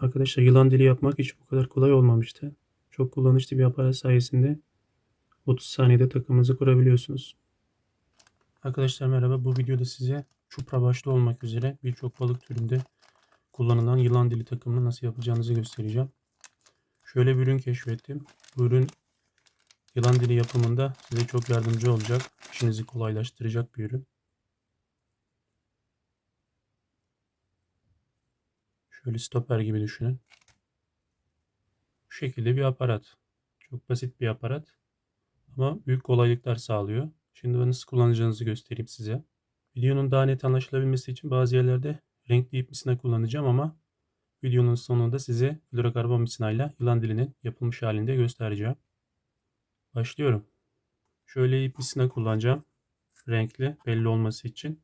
Arkadaşlar yılan dili yapmak hiç bu kadar kolay olmamıştı. Çok kullanışlı bir aparat sayesinde 30 saniyede takımınızı kurabiliyorsunuz. Arkadaşlar merhaba. Bu videoda size çupra başta olmak üzere birçok balık türünde kullanılan yılan dili takımını nasıl yapacağınızı göstereceğim. Şöyle bir ürün keşfettim. Bu ürün yılan dili yapımında size çok yardımcı olacak. İşinizi kolaylaştıracak bir ürün. Şöyle stoper gibi düşünün. Bu şekilde bir aparat. Çok basit bir aparat. Ama büyük kolaylıklar sağlıyor. Şimdi bunu nasıl kullanacağınızı göstereyim size. Videonun daha net anlaşılabilmesi için bazı yerlerde renkli ip misina kullanacağım ama videonun sonunda size fluorokarbon misinayla yılan dilinin yapılmış halinde göstereceğim. Başlıyorum. Şöyle ip misina kullanacağım. Renkli belli olması için.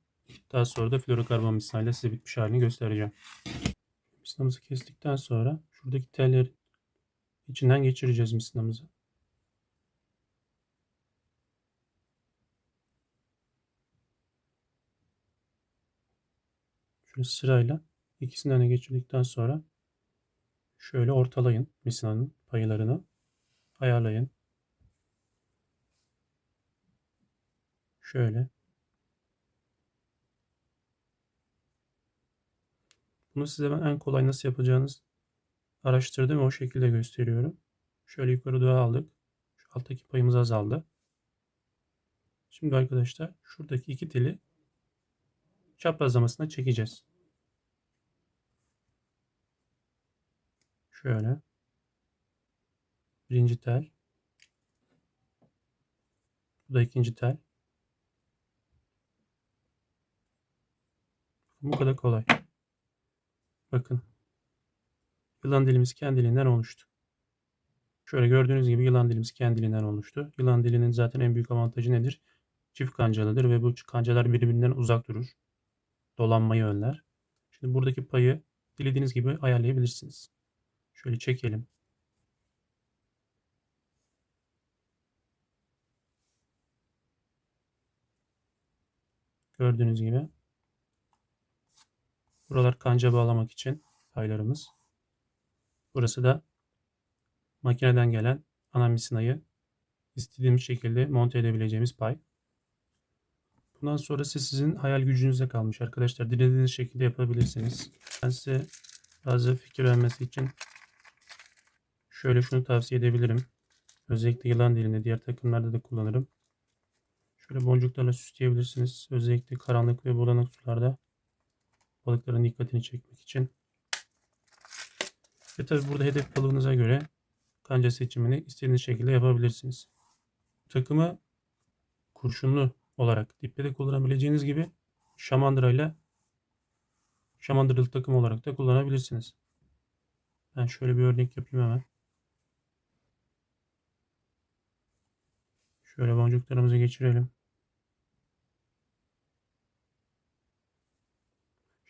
Daha sonra da fluorokarbon misinayla size bitmiş halini göstereceğim. Misinamızı kestikten sonra şuradaki telleri içinden geçireceğiz misinamızı. Şöyle sırayla ikisinden de geçirdikten sonra şöyle ortalayın misinanın paylarını ayarlayın. Şöyle. Bunu size ben en kolay nasıl yapacağınız araştırdım ve o şekilde gösteriyorum. Şöyle yukarı doğru aldık. Şu alttaki payımız azaldı. Şimdi arkadaşlar şuradaki iki teli çaprazlamasına çekeceğiz. Şöyle. Birinci tel. Bu da ikinci tel. Bu kadar kolay. Bakın. Yılan dilimiz kendiliğinden oluştu. Şöyle gördüğünüz gibi yılan dilimiz kendiliğinden oluştu. Yılan dilinin zaten en büyük avantajı nedir? Çift kancalıdır ve bu kancalar birbirinden uzak durur. Dolanmayı önler. Şimdi buradaki payı dilediğiniz gibi ayarlayabilirsiniz. Şöyle çekelim. Gördüğünüz gibi. Buralar kanca bağlamak için paylarımız. Burası da makineden gelen ana misinayı istediğimiz şekilde monte edebileceğimiz pay. Bundan sonrası sizin hayal gücünüze kalmış arkadaşlar. Dilediğiniz şekilde yapabilirsiniz. Ben size bazı fikir vermesi için şöyle şunu tavsiye edebilirim. Özellikle yılan dilinde diğer takımlarda da kullanırım. Şöyle boncuklarla süsleyebilirsiniz. Özellikle karanlık ve bulanık sularda balıkların dikkatini çekmek için. Ve tabi burada hedef balığınıza göre kanca seçimini istediğiniz şekilde yapabilirsiniz. Takımı kurşunlu olarak dipte de kullanabileceğiniz gibi şamandırayla şamandıralı takım olarak da kullanabilirsiniz. Ben şöyle bir örnek yapayım hemen. Şöyle boncuklarımızı geçirelim.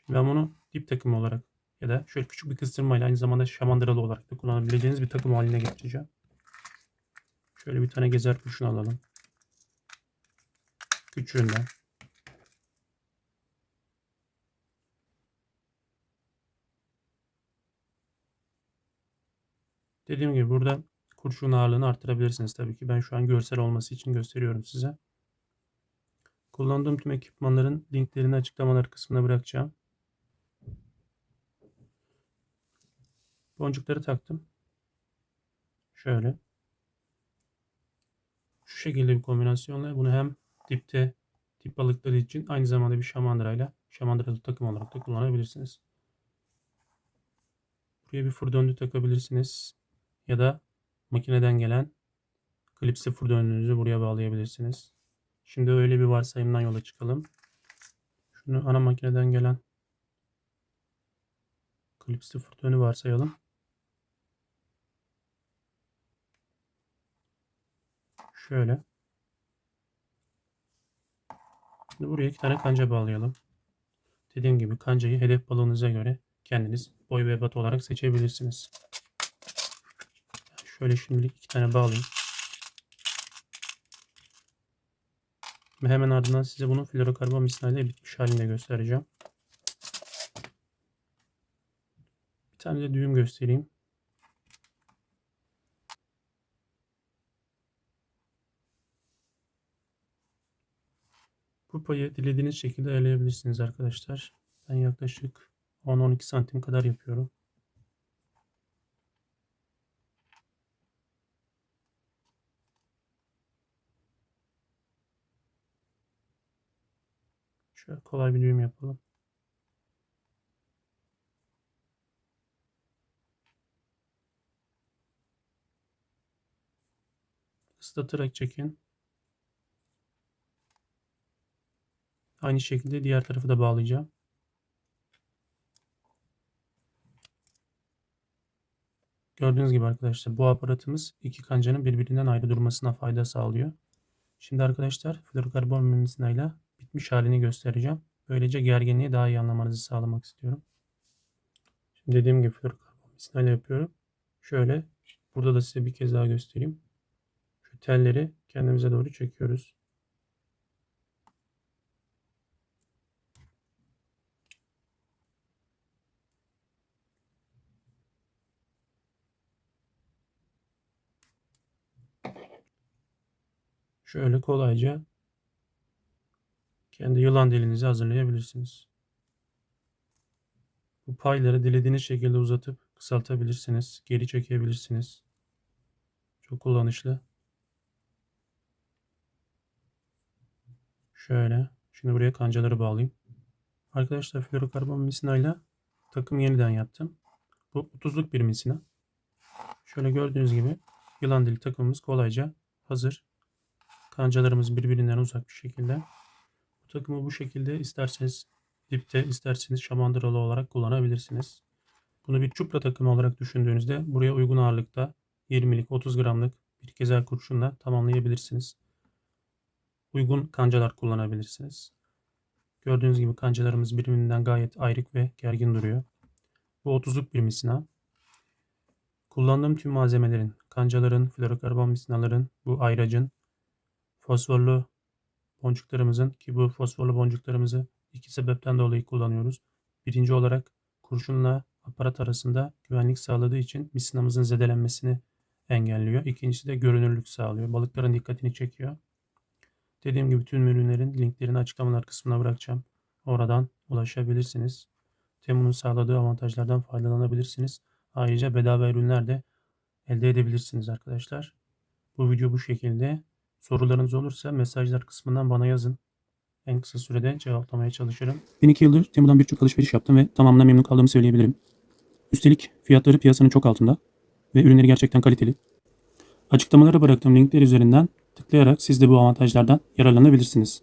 Ben bunu dip takım olarak ya da şöyle küçük bir kıstırmayla aynı zamanda şamandıralı olarak da kullanabileceğiniz bir takım haline getireceğim. Şöyle bir tane gezer kurşun alalım. Küçüğünden. Dediğim gibi burada kurşun ağırlığını arttırabilirsiniz tabii ki. Ben şu an görsel olması için gösteriyorum size. Kullandığım tüm ekipmanların linklerini açıklamalar kısmına bırakacağım. Boncukları taktım. Şöyle. Şu şekilde bir kombinasyonla bunu hem dipte dip balıkları için aynı zamanda bir şamandırayla şamandıralı takım olarak da kullanabilirsiniz. Buraya bir fır döndü takabilirsiniz. Ya da makineden gelen klipsi fır döndüğünüzü buraya bağlayabilirsiniz. Şimdi öyle bir varsayımdan yola çıkalım. Şunu ana makineden gelen klipsi fır dönü varsayalım. Şöyle. Şimdi buraya iki tane kanca bağlayalım. Dediğim gibi kancayı hedef balığınıza göre kendiniz boy ve ebat olarak seçebilirsiniz. Şöyle şimdilik iki tane bağlayayım. Ve hemen ardından size bunu fluorokarbon misinayla bitmiş halinde göstereceğim. Bir tane de düğüm göstereyim. Bu payı dilediğiniz şekilde ayarlayabilirsiniz arkadaşlar. Ben yaklaşık 10-12 santim kadar yapıyorum. Şöyle kolay bir düğüm yapalım. Islatarak çekin. Aynı şekilde diğer tarafı da bağlayacağım. Gördüğünüz gibi arkadaşlar bu aparatımız iki kancanın birbirinden ayrı durmasına fayda sağlıyor. Şimdi arkadaşlar florokarbon mimesinayla bitmiş halini göstereceğim. Böylece gerginliği daha iyi anlamanızı sağlamak istiyorum. Şimdi dediğim gibi florokarbon mimesinayla yapıyorum. Şöyle burada da size bir kez daha göstereyim. Şu telleri kendimize doğru çekiyoruz. Şöyle kolayca kendi yılan dilinizi hazırlayabilirsiniz. Bu payları dilediğiniz şekilde uzatıp kısaltabilirsiniz. Geri çekebilirsiniz. Çok kullanışlı. Şöyle. Şimdi buraya kancaları bağlayayım. Arkadaşlar florokarbon misinayla takım yeniden yaptım. Bu 30'luk bir misina. Şöyle gördüğünüz gibi yılan dili takımımız kolayca hazır. Kancalarımız birbirinden uzak bir şekilde. Bu takımı bu şekilde isterseniz dipte isterseniz şamandıralı olarak kullanabilirsiniz. Bunu bir çupra takımı olarak düşündüğünüzde buraya uygun ağırlıkta 20'lik 30 gramlık bir kezer kurşunla tamamlayabilirsiniz. Uygun kancalar kullanabilirsiniz. Gördüğünüz gibi kancalarımız birbirinden gayet ayrık ve gergin duruyor. Bu 30'luk bir misina. Kullandığım tüm malzemelerin, kancaların, florokarbon misinaların, bu ayracın, fosforlu boncuklarımızın ki bu fosforlu boncuklarımızı iki sebepten dolayı kullanıyoruz. Birinci olarak kurşunla aparat arasında güvenlik sağladığı için misinamızın zedelenmesini engelliyor. İkincisi de görünürlük sağlıyor. Balıkların dikkatini çekiyor. Dediğim gibi tüm ürünlerin linklerini açıklamalar kısmına bırakacağım. Oradan ulaşabilirsiniz. Temu'nun sağladığı avantajlardan faydalanabilirsiniz. Ayrıca bedava ürünler de elde edebilirsiniz arkadaşlar. Bu video bu şekilde. Sorularınız olursa mesajlar kısmından bana yazın. En kısa sürede cevaplamaya çalışırım. Ben iki yıldır Temu'dan birçok alışveriş yaptım ve tamamından memnun kaldığımı söyleyebilirim. Üstelik fiyatları piyasanın çok altında ve ürünleri gerçekten kaliteli. Açıklamalara bıraktığım linkler üzerinden tıklayarak siz de bu avantajlardan yararlanabilirsiniz.